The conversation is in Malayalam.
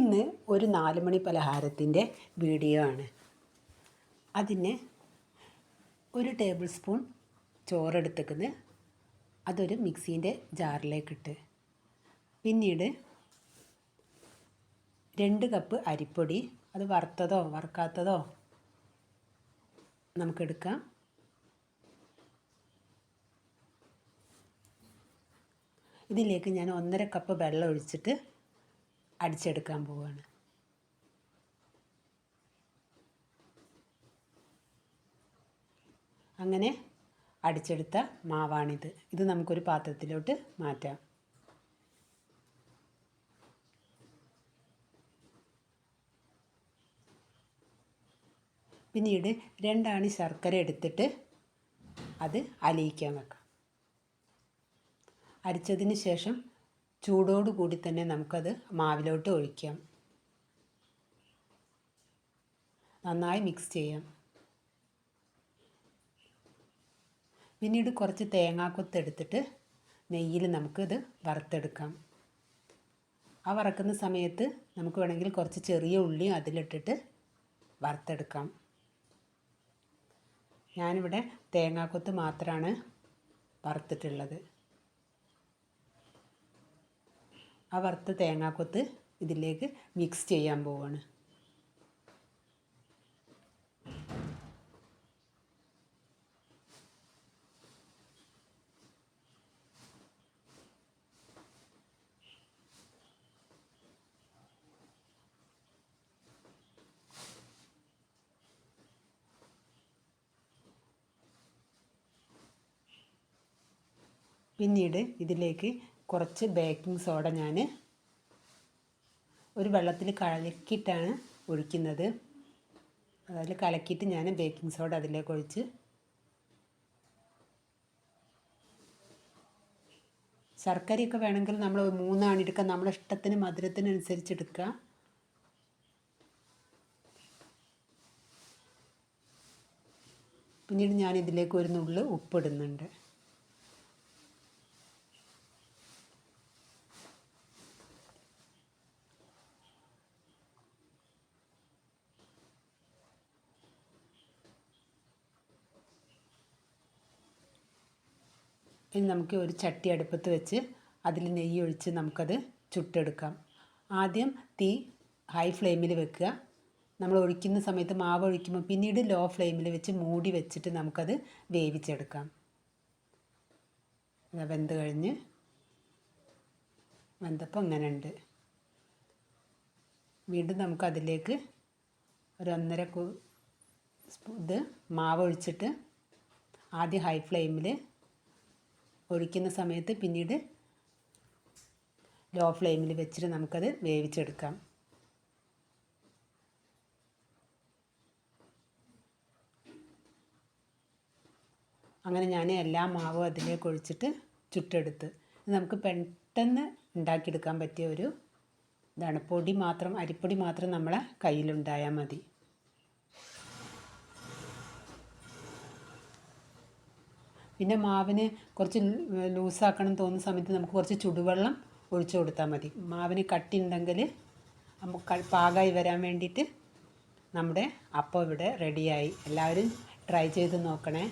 ഇന്ന് ഒരു നാല് മണി പലഹാരത്തിന്റെ വീഡിയോ ആണ്. അതിന് ഒരു ടേബിൾ സ്പൂൺ ചോറെടുത്തേക്കുന്നത് അതൊരു മിക്സീന്റെ ജാറിലേക്കിട്ട് പിന്നീട് രണ്ട് കപ്പ് അരിപ്പൊടി അത് വറുത്തതോ വറുക്കാത്തതോ നമുക്കെടുക്കാം. ഇതിലേക്ക് ഞാൻ ഒന്നര കപ്പ് വെള്ളം ഒഴിച്ചിട്ട് അടിച്ചെടുക്കാൻ പോവുകയാണ് അങ്ങനെ അടിച്ചെടുത്ത മാവാണിത്. ഇത് നമുക്കൊരു പാത്രത്തിലോട്ട് മാറ്റാം. പിന്നീട് രണ്ടാണി ശർക്കര എടുത്തിട്ട് അത് അലിയിക്കാൻ വെക്കാം. അരിച്ചതിന് ശേഷം ചൂടോട് കൂടി തന്നെ നമുക്കത് മാവിലോട്ട് ഒഴിക്കാം. നന്നായി മിക്സ് ചെയ്യാം. പിന്നീട് കുറച്ച് തേങ്ങാക്കൊത്ത് എടുത്തിട്ട് നെയ്യിൽ നമുക്കിത് വറുത്തെടുക്കാം. ആ വറക്കുന്ന സമയത്ത് നമുക്ക് വേണമെങ്കിൽ കുറച്ച് ചെറിയ ഉള്ളി അതിലിട്ടിട്ട് വറുത്തെടുക്കാം. ഞാനിവിടെ തേങ്ങാക്കൊത്ത് മാത്രമാണ് വറുത്തിട്ടുള്ളത്. ആ വറുത്ത തേങ്ങാക്കൊത്ത് ഇതിലേക്ക് മിക്സ് ചെയ്യാൻ പോവാണ്. പിന്നീട് ഇതിലേക്ക് കുറച്ച് ബേക്കിംഗ് സോഡ ഞാൻ ഒരു വെള്ളത്തിൽ കലക്കിയിട്ടാണ് ഒഴിക്കുന്നത്. അതിൽ കലക്കിയിട്ട് ഞാൻ ബേക്കിംഗ് സോഡ അതിലേക്ക് ഒഴിച്ച് ശർക്കരയൊക്കെ വേണമെങ്കിൽ നമ്മൾ മൂന്നാണ് എടുക്കുക നമ്മുടെ ഇഷ്ടത്തിന് മധുരത്തിനനുസരിച്ച് എടുക്കുക. പിന്നീട് ഞാൻ ഇതിലേക്ക് ഒരു നുള്ളു ഉപ്പിടുന്നുണ്ട് ഇനി നമുക്ക് ഒരു ചട്ടി അടുപ്പത്ത് വെച്ച് അതിൽ നെയ്യ് ഒഴിച്ച് നമുക്കത് ചുട്ടെടുക്കാം. ആദ്യം തീ ഹൈ ഫ്ലെയിമിൽ വെക്കുക. നമ്മൾ ഒഴിക്കുന്ന സമയത്ത് മാവ് ഒഴിക്കുമ്പോൾ പിന്നീട് ലോ ഫ്ലെയിമിൽ വെച്ച് മൂടി വെച്ചിട്ട് നമുക്കത് വേവിച്ചെടുക്കാം. വെന്ത് കഴിഞ്ഞ് വെന്തപ്പോൾ അങ്ങനെ ഉണ്ട് വീണ്ടും നമുക്കതിലേക്ക് ഒരു ഒന്നര ഇത് മാവ് ഒഴിച്ചിട്ട് ആദ്യം ഹൈ ഫ്ലെയിമിൽ ഒഴിക്കുന്ന സമയത്ത് പിന്നീട് ലോ ഫ്ലെയിമിൽ വെച്ചിട്ട് നമുക്കത് വേവിച്ചെടുക്കാം. അങ്ങനെ ഞാൻ എല്ലാ മാവും അതിലേക്ക് ഒഴിച്ചിട്ട് ചുട്ടെടുത്ത്. നമുക്ക് പെട്ടെന്ന് ഉണ്ടാക്കിയെടുക്കാൻ പറ്റിയ ഒരു ഇതാണ്. പൊടി മാത്രം അരിപ്പൊടി മാത്രം നമ്മളെ കയ്യിലുണ്ടായാൽ മതി. പിന്നെ മാവിന് കുറച്ച് ലൂസാക്കണം തോന്നുന്ന സമയത്ത് നമുക്ക് കുറച്ച് ചുടുവെള്ളം ഒഴിച്ചു കൊടുത്താൽ മതി. മാവിന് കട്ടി ഉണ്ടെങ്കിൽ നമുക്ക് പാകമായി വരാൻ വേണ്ടിയിട്ട് നമ്മുടെ അപ്പം ഇവിടെ റെഡിയായി എല്ലാവരും ട്രൈ ചെയ്ത് നോക്കണേ.